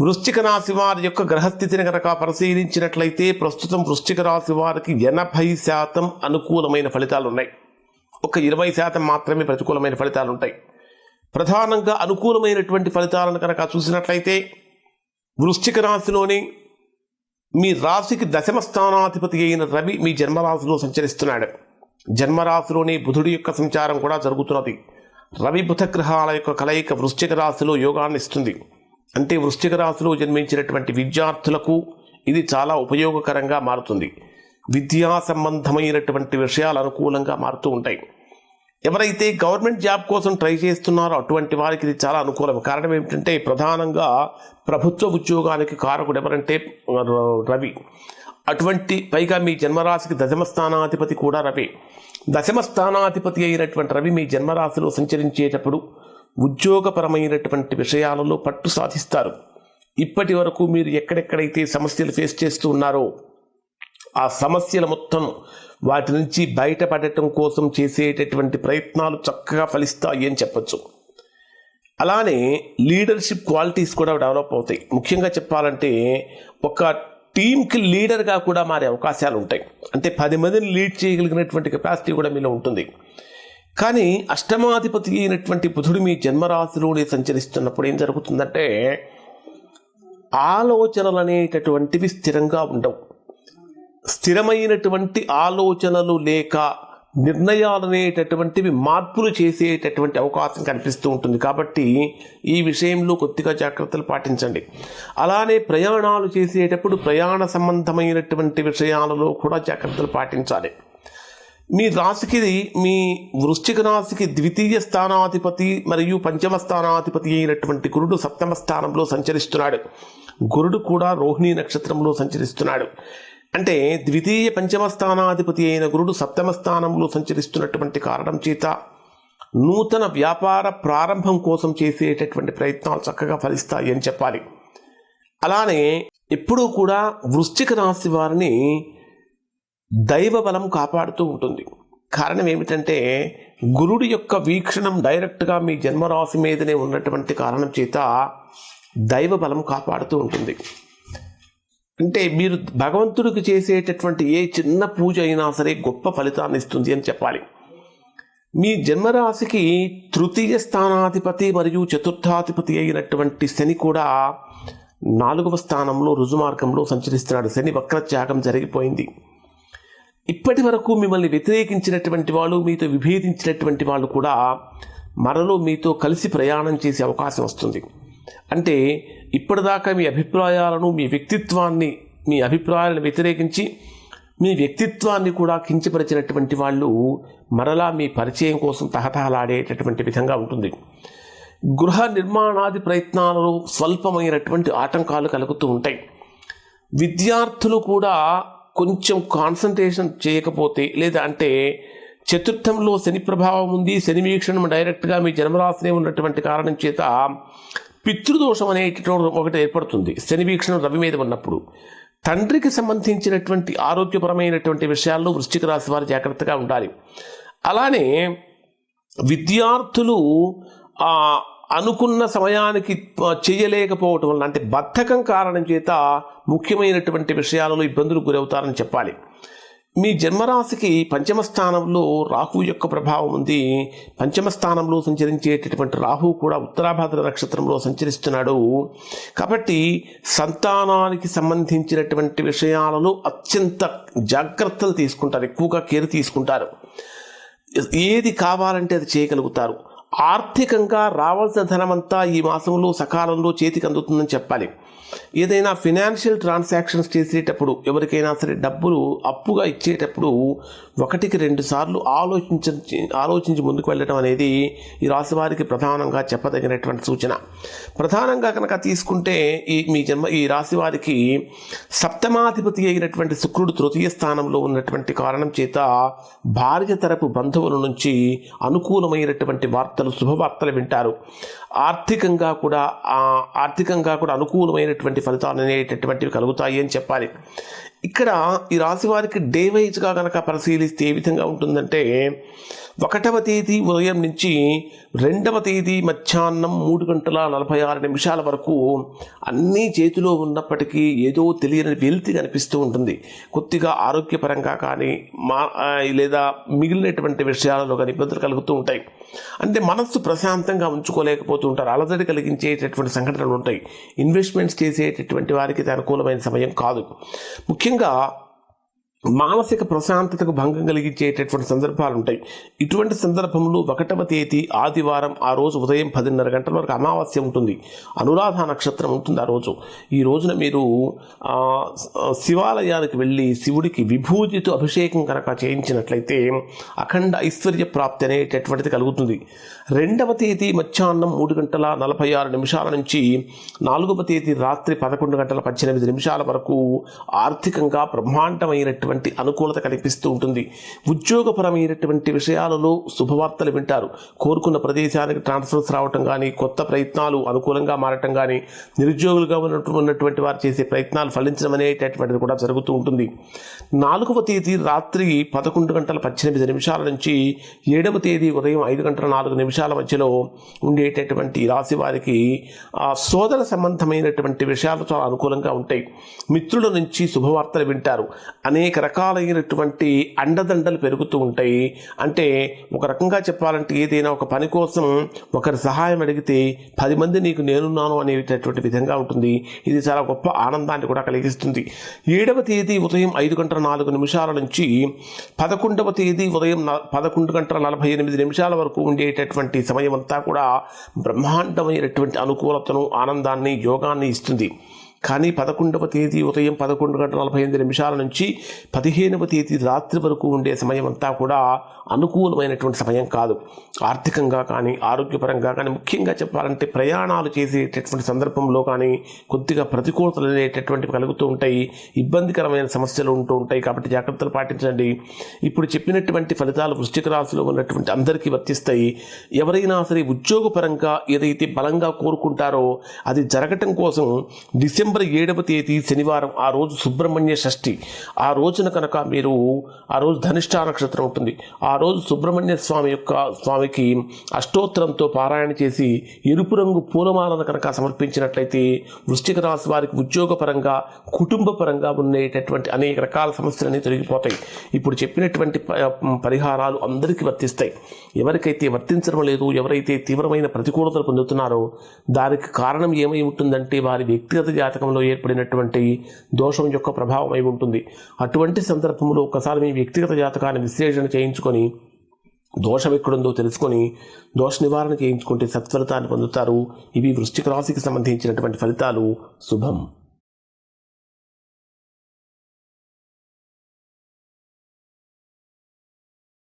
వృశ్చిక రాశి వారి యొక్క గ్రహస్థితిని కనుక పరిశీలించినట్లయితే ప్రస్తుతం వృశ్చిక రాశి వారికి ఎనభై శాతం అనుకూలమైన ఫలితాలు ఉన్నాయి. ఒక ఇరవై శాతం మాత్రమే ప్రతికూలమైన ఫలితాలు ఉంటాయి. ప్రధానంగా అనుకూలమైనటువంటి ఫలితాలను కనుక చూసినట్లయితే వృశ్చిక రాశిలోని మీ రాశికి దశమ స్థానాధిపతి అయిన రవి మీ జన్మరాశిలో సంచరిస్తున్నాడు. జన్మరాశిలోని బుధుడి యొక్క సంచారం కూడా జరుగుతున్నది. రవి బుధ గ్రహాల యొక్క కలయిక వృశ్చిక రాశిలో యోగాన్ని ఇస్తుంది. అంటే వృశ్చిక రాశిలో జన్మించినటువంటి విద్యార్థులకు ఇది చాలా ఉపయోగకరంగా మారుతుంది. విద్యా సంబంధమైనటువంటి విషయాలు అనుకూలంగా మారుతూ ఉంటాయి. ఎవరైతే గవర్నమెంట్ జాబ్ కోసం ట్రై చేస్తున్నారో అటువంటి వారికి ఇది చాలా అనుకూలం కారణం ఏమిటంటే ప్రధానంగా ప్రభుత్వ ఉద్యోగానికి కారకుడు ఎవరంటే రవి. అటువంటి పైగా మీ జన్మరాశికి దశమ స్థానాధిపతి కూడా రవి. దశమ స్థానాధిపతి అయినటువంటి రవి మీ జన్మరాశిలో సంచరించేటప్పుడు ఉద్యోగపరమైనటువంటి విషయాలలో పట్టు సాధిస్తారు. ఇప్పటి వరకు మీరు ఎక్కడెక్కడైతే సమస్యలు ఫేస్ చేస్తూ ఉన్నారో ఆ సమస్యల మొత్తం వాటి నుంచి బయటపడటం కోసం చేసేటటువంటి ప్రయత్నాలు చక్కగా ఫలిస్తాయి అని చెప్పచ్చు. అలానే లీడర్షిప్ క్వాలిటీస్ కూడా డెవలప్ అవుతాయి. ముఖ్యంగా చెప్పాలంటే ఒక టీంకి లీడర్గా కూడా మారే అవకాశాలు ఉంటాయి. అంటే పది మందిని లీడ్ చేయగలిగినటువంటి కెపాసిటీ కూడా మీలో ఉంటుంది. కానీ అష్టమాధిపతి అయినటువంటి బుధుడు మీ జన్మరాశిలోనే సంచరిస్తున్నప్పుడు ఏం జరుగుతుందంటే ఆలోచనలు అనేటటువంటివి స్థిరంగా ఉండవు. స్థిరమైనటువంటి ఆలోచనలు లేక నిర్ణయాలు అనేటటువంటివి మార్పులు చేసేటటువంటి అవకాశం కనిపిస్తూ ఉంటుంది. కాబట్టి ఈ విషయంలో కొద్దిగా జాగ్రత్తలు పాటించండి. అలానే ప్రయాణాలు చేసేటప్పుడు ప్రయాణ సంబంధమైనటువంటి విషయాలలో కూడా జాగ్రత్తలు పాటించాలి. మీ రాశికి మీ వృశ్చిక రాశికి ద్వితీయ స్థానాధిపతి మరియు పంచమ స్థానాధిపతి అయినటువంటి గురుడు సప్తమ స్థానంలో సంచరిస్తున్నాడు. గురుడు కూడా రోహిణీ నక్షత్రంలో సంచరిస్తున్నాడు. అంటే ద్వితీయ పంచమ స్థానాధిపతి అయిన గురుడు సప్తమ స్థానంలో సంచరిస్తున్నటువంటి కారణం చేత నూతన వ్యాపార ప్రారంభం కోసం చేసేటటువంటి ప్రయత్నాలు చక్కగా ఫలిస్తాయి అని చెప్పాలి. అలానే ఎప్పుడూ కూడా వృశ్చిక రాశి వారిని దైవ బలం కాపాడుతూ ఉంటుంది. కారణం ఏమిటంటే గురుడి యొక్క వీక్షణం డైరెక్ట్గా మీ జన్మరాశి మీదనే ఉన్నటువంటి కారణం చేత దైవ బలం కాపాడుతూ ఉంటుంది. అంటే మీరు భగవంతుడికి చేసేటటువంటి ఏ చిన్న పూజ అయినా సరే గొప్ప ఫలితాన్ని ఇస్తుంది అని చెప్పాలి. మీ జన్మరాశికి తృతీయ స్థానాధిపతి మరియు చతుర్థాధిపతి అయినటువంటి శని కూడా నాలుగవ స్థానంలో రుజుమార్గంలో సంచరిస్తున్నాడు. శని వక్రత్యాగం జరిగిపోయింది. ఇప్పటి వరకు మిమ్మల్ని వ్యతిరేకించినటువంటి వాళ్ళు మీతో విభేదించినటువంటి వాళ్ళు కూడా మరలో మీతో కలిసి ప్రయాణం చేసే అవకాశం వస్తుంది. అంటే ఇప్పటిదాకా మీ అభిప్రాయాలను మీ వ్యక్తిత్వాన్ని మీ అభిప్రాయాలను వ్యతిరేకించి మీ వ్యక్తిత్వాన్ని కూడా కించపరిచినటువంటి వాళ్ళు మరలా మీ పరిచయం కోసం తహతహలాడేటటువంటి విధంగా ఉంటుంది. గృహ నిర్మాణాది ప్రయత్నాలలో స్వల్పమైనటువంటి ఆటంకాలు కలుగుతూ ఉంటాయి. విద్యార్థులు కూడా కొంచెం కాన్సన్ట్రేషన్ చేయకపోతే లేదా అంటే చతుర్థంలో శని ప్రభావం ఉంది శని వీక్షణం డైరెక్ట్గా మీ జన్మరాశిని ఉన్నటువంటి కారణం చేత పితృదోషం అనేటటువంటి ఒకటి ఏర్పడుతుంది. శని వీక్షణం రవి మీద ఉన్నప్పుడు. తండ్రికి సంబంధించినటువంటి ఆరోగ్యపరమైనటువంటి విషయాల్లో వృశ్చిక రాశి వారు జాగ్రత్తగా ఉండాలి. అలానే విద్యార్థులు ఆ, అనుకున్న సమయానికి చేయలేకపోవటం వల్ల అంటే బద్ధకం కారణం చేత ముఖ్యమైనటువంటి విషయాలలో ఇబ్బందులు గురవుతారని చెప్పాలి. మీ జన్మరాశికి పంచమ స్థానంలో రాహు యొక్క ప్రభావం ఉంది. పంచమ స్థానంలో సంచరించేటటువంటి రాహు కూడా ఉత్తరాభాద్ర నక్షత్రంలో సంచరిస్తున్నాడు. కాబట్టి సంతానానికి సంబంధించినటువంటి విషయాలలో అత్యంత జాగ్రత్తలు తీసుకుంటారు. ఎక్కువగా కేర్ తీసుకుంటారు. ఏది కావాలంటే అది చేయగలుగుతారు. ఆర్థికంగా రావాల్సిన ధనమంతా ఈ మాసంలో సకాలంలో చేతికి అందుతుందని చెప్పాలి. ఏదైనా ఫినాన్షియల్ ట్రాన్సాక్షన్స్ చేసేటప్పుడు ఎవరికైనా సరే డబ్బులు అప్పుగా ఇచ్చేటప్పుడు ఒకటికి రెండు సార్లు ఆలోచించి ఆలోచించి ముందుకు వెళ్ళడం అనేది ఈ రాశి వారికి ప్రధానంగా చెప్పదగినటువంటి సూచన. ప్రధానంగా కనుక తీసుకుంటే ఈ మీ జన్మ ఈ రాశి వారికి సప్తమాధిపతి అయినటువంటి శుక్రుడు తృతీయ స్థానంలో ఉన్నటువంటి కారణం చేత భార్య తరపు బంధువుల నుంచి అనుకూలమైనటువంటి వార్తలు శుభవార్తలు వింటారు. ఆర్థికంగా కూడా ఆర్థికంగా కూడా అనుకూలమైనటువంటి ఫలితాలు అనేటటువంటివి కలుగుతాయి అని చెప్పాలి. ఇక్కడ ఈ రాశి వారికి డే వైజ్గా కనుక పరిశీలిస్తే ఏ విధంగా ఉంటుందంటే ఒకటవ తేదీ ఉదయం నుంచి రెండవ తేదీ మధ్యాహ్నం మూడు గంటల నలభై ఆరు నిమిషాల వరకు అన్నీ చేతిలో ఉన్నప్పటికీ ఏదో తెలియని వెలితి కనిపిస్తూ ఉంటుంది. కొద్దిగా ఆరోగ్యపరంగా కానీ మా లేదా మిగిలినటువంటి విషయాలలో కానీ ఇబ్బందులు కలుగుతూ ఉంటాయి. అంటే మనస్సు ప్రశాంతంగా ఉంచుకోలేకపోతూ ఉంటారు అలజడి కలిగించేటటువంటి సంఘటనలు ఉంటాయి. ఇన్వెస్ట్మెంట్స్ చేసేటటువంటి వారికి ఇది అనుకూలమైన సమయం కాదు. ముఖ్యంగా మానసిక ప్రశాంతతకు భంగం కలిగించేటటువంటి సందర్భాలు ఉంటాయి ఇటువంటి సందర్భంలో ఒకటవ తేదీ ఆదివారం ఆ రోజు ఉదయం పదిన్నర గంటల వరకు అమావాస్య ఉంటుంది. అనురాధ నక్షత్రం ఉంటుంది ఆ రోజు. ఈ రోజున మీరు శివాలయానికి వెళ్ళి శివుడికి విభూతితో అభిషేకం కనుక చేయించినట్లయితే అఖండ ఐశ్వర్య ప్రాప్తి అనేటటువంటిది కలుగుతుంది. రెండవ తేదీ మధ్యాహ్నం మూడు గంటల నలభై ఆరు నిమిషాల నుంచి నాలుగవ తేదీ రాత్రి పదకొండు గంటల పద్దెనిమిది నిమిషాల వరకు ఆర్థికంగా బ్రహ్మాండమైనటువంటి అనుకూలత కనిపిస్తూ ఉంటుంది. ఉద్యోగపరమైనటువంటి విషయాలలో శుభవార్తలు వింటారు. కోరుకున్న ప్రదేశానికి ట్రాన్స్ఫర్స్ రావటం కానీ కొత్త ప్రయత్నాలు అనుకూలంగా మారటం కానీ నిరుద్యోగులుగా ఉన్నటువంటి వారు చేసే ప్రయత్నాలు ఫలించడం అనేటటువంటిది కూడా జరుగుతూ ఉంటుంది. నాలుగవ తేదీ రాత్రి పదకొండు గంటల పద్దెనిమిది నిమిషాల నుంచి ఏడవ తేదీ ఉదయం ఐదు గంటల నాలుగు నిమిషాల మధ్యలో ఉండేటటువంటి రాశి వారికి ఆ సోదర సంబంధమైనటువంటి విషయాలు చాలా అనుకూలంగా ఉంటాయి. మిత్రుల నుంచి శుభవార్తలు వింటారు. అనేక రకాలైనటువంటి అండదండలు పెరుగుతూ ఉంటాయి. అంటే ఒక రకంగా చెప్పాలంటే ఏదైనా ఒక పని కోసం ఒకరి సహాయం అడిగితే పది మంది నీకు నేనున్నాను అనేటటువంటి విధంగా ఉంటుంది. ఇది చాలా గొప్ప ఆనందాన్ని కూడా కలిగిస్తుంది. ఏడవ తేదీ ఉదయం ఐదు గంటల నాలుగు నిమిషాల నుంచి పదకొండవ తేదీ ఉదయం పదకొండు గంటల నలభై ఎనిమిది నిమిషాల వరకు ఉండేటటువంటి సమయం అంతా కూడా బ్రహ్మాండమైనటువంటి అనుకూలతను ఆనందాన్ని యోగాన్ని ఇస్తుంది. కానీ పదకొండవ తేదీ ఉదయం పదకొండు గంటల నలభై ఎనిమిది నిమిషాల నుంచి పదిహేనవ తేదీ రాత్రి వరకు ఉండే సమయం అంతా కూడా అనుకూలమైనటువంటి సమయం కాదు. ఆర్థికంగా కానీ ఆరోగ్యపరంగా కానీ ముఖ్యంగా చెప్పాలంటే ప్రయాణాలు చేసేటటువంటి సందర్భంలో కానీ కొద్దిగా ప్రతికూలతలు అనేటటువంటివి కలుగుతూ ఉంటాయి. ఇబ్బందికరమైన సమస్యలు ఉంటూ ఉంటాయి. కాబట్టి జాగ్రత్తలు పాటించండి. ఇప్పుడు చెప్పినటువంటి ఫలితాలు వృశ్చిక రాశిలో ఉన్నటువంటి అందరికీ వర్తిస్తాయి. ఎవరైనా సరే ఉద్యోగపరంగా ఏదైతే బలంగా కోరుకుంటారో అది జరగటం కోసం డిసెంబర్ ఏడవ తేదీ శనివారం ఆ రోజు సుబ్రహ్మణ్య షష్ఠి. ఆ రోజున కనుక మీరు ఆ రోజు ధనిష్ఠా నక్షత్రం ఉంటుంది. ఆ రోజు సుబ్రహ్మణ్య స్వామి యొక్క స్వామికి అష్టోత్తరంతో పారాయణ చేసి ఎరుపు రంగు పూలమాలను కనుక సమర్పించినట్లయితే వృశ్చిక రాశి వారికి ఉద్యోగపరంగా కుటుంబపరంగా ఉండేటటువంటి అనేక రకాల సమస్యలన్నీ తొలగిపోతాయి. ఇప్పుడు చెప్పినటువంటి ప- పరిహారాలు అందరికీ వర్తిస్తాయి. ఎవరికైతే వర్తించడం లేదు ఎవరైతే తీవ్రమైన ప్రతికూలతలు పొందుతున్నారో దానికి కారణం ఏమై ఉంటుందంటే వారి వ్యక్తిగత జాతకంలో ఏర్పడినటువంటి దోషం యొక్క ప్రభావం అయి ఉంటుంది. అటువంటి సందర్భంలో ఒకసారి మీ వ్యక్తిగత జాతకాన్ని విశ్లేషణ చేయించుకొని దోషం ఎక్కడుందో తెలుసుకొని దోష నివారణ చేయించుకుంటే సత్ఫలితాన్ని పొందుతారు. ఇవి వృశ్చిక రాశికి సంబంధించినటువంటి ఫలితాలు. శుభం.